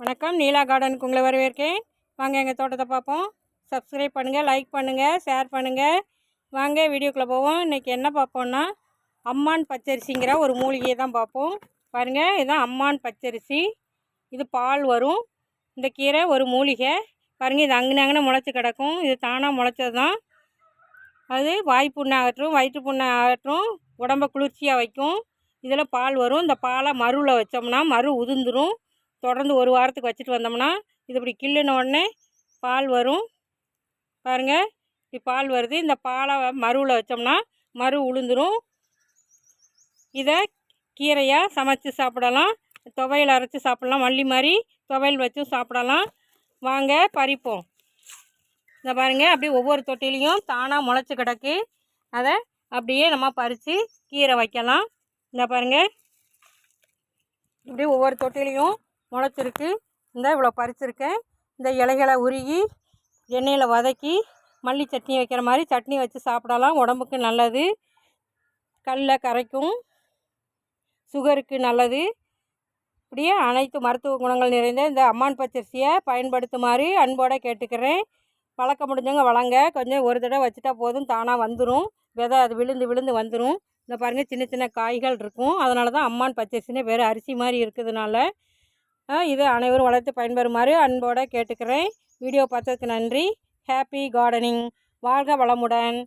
வணக்கம். நீலா கார்டனுக்கு உங்களை வரவேற்கேன். வாங்க எங்கள் தோட்டத்தை பார்ப்போம். சப்ஸ்கிரைப் பண்ணுங்கள் லைக் பண்ணுங்கள் ஷேர் பண்ணுங்கள் வாங்க வீடியோக்குள்ளே போவோம். இன்றைக்கி என்ன பார்ப்போம்னா அம்மான் பச்சரிசிங்கிற ஒரு மூலிகையை தான் பார்ப்போம். பாருங்கள் இதுதான் அம்மான் பச்சரிசி. இது பால் வரும். இந்த கீரை ஒரு மூலிகை. பாருங்கள் இது அங்கே அங்கே முளைச்சி கிடக்கும். இது தானாக முளைச்சது தான் அது வாய்ப்புண்ணை ஆகட்டும் வயிற்று புண்ணை ஆகட்டும் உடம்பை குளிர்ச்சியாக வைக்கும். இதில் பால் வரும். இந்த பாலை மருவில் வச்சோம்னா மறு உதிர்ந்துடும் தொடர்ந்து ஒரு வாரத்துக்கு வச்சுட்டு வந்தோம்னா இது இப்படி கிள்ளுன உடனே பால் வரும். பாருங்கள் இப்படி பால் வருது. இந்த பாலை மருவில் வச்சோம்னா மறு உளுந்துரும். இதை கீரையாக சமைச்சு சாப்பிடலாம். துவையல் அரைச்சி சாப்பிடலாம். மல்லி மாதிரி துவையல் வச்சும் சாப்பிடலாம். வாங்க பறிப்போம். இந்த பாருங்கள் அப்படியே ஒவ்வொரு தொட்டிலையும் தானாக முளைச்சி கிடக்கு. அதை அப்படியே நம்ம பறித்து கீரை வைக்கலாம். இந்த பாருங்கள் இப்படி ஒவ்வொரு தொட்டிலையும் முளைச்சிருக்கு. இந்த இவ்வளோ பறிச்சிருக்கேன். இந்த இலைகளை உருகி எண்ணெயில் வதக்கி மல்லி சட்னி வைக்கிற மாதிரி சட்னி வச்சு சாப்பிடலாம். உடம்புக்கு நல்லது. கல்லை கரைக்கும். சுகருக்கு நல்லது. இப்படியே அனைத்து மருத்துவ குணங்கள் நிறைந்த இந்த அம்மான் பச்சரிசியை பயன்படுத்துமாறு அன்போடு கேட்டுக்கிறேன். வளர்க்க முடிஞ்சவங்க வளங்க. கொஞ்சம் ஒரு தடவை வச்சுட்டா போதும். தானாக வந்துடும் விதை அது விழுந்து விழுந்து வந்துடும் இந்த பாருங்கள் சின்ன சின்ன காய்கள் இருக்கும். அதனால தான் அம்மான் பச்சரிசினே வேறு அரிசி மாதிரி இருக்கிறதுனால இதை அனைவரும் வளர்த்து பயன்பெறுமாறு அன்போடு கேட்டுக்கிறேன். வீடியோ பார்த்ததுக்கு நன்றி. ஹாப்பி கார்டனிங் வாழ்க வளமுடன்.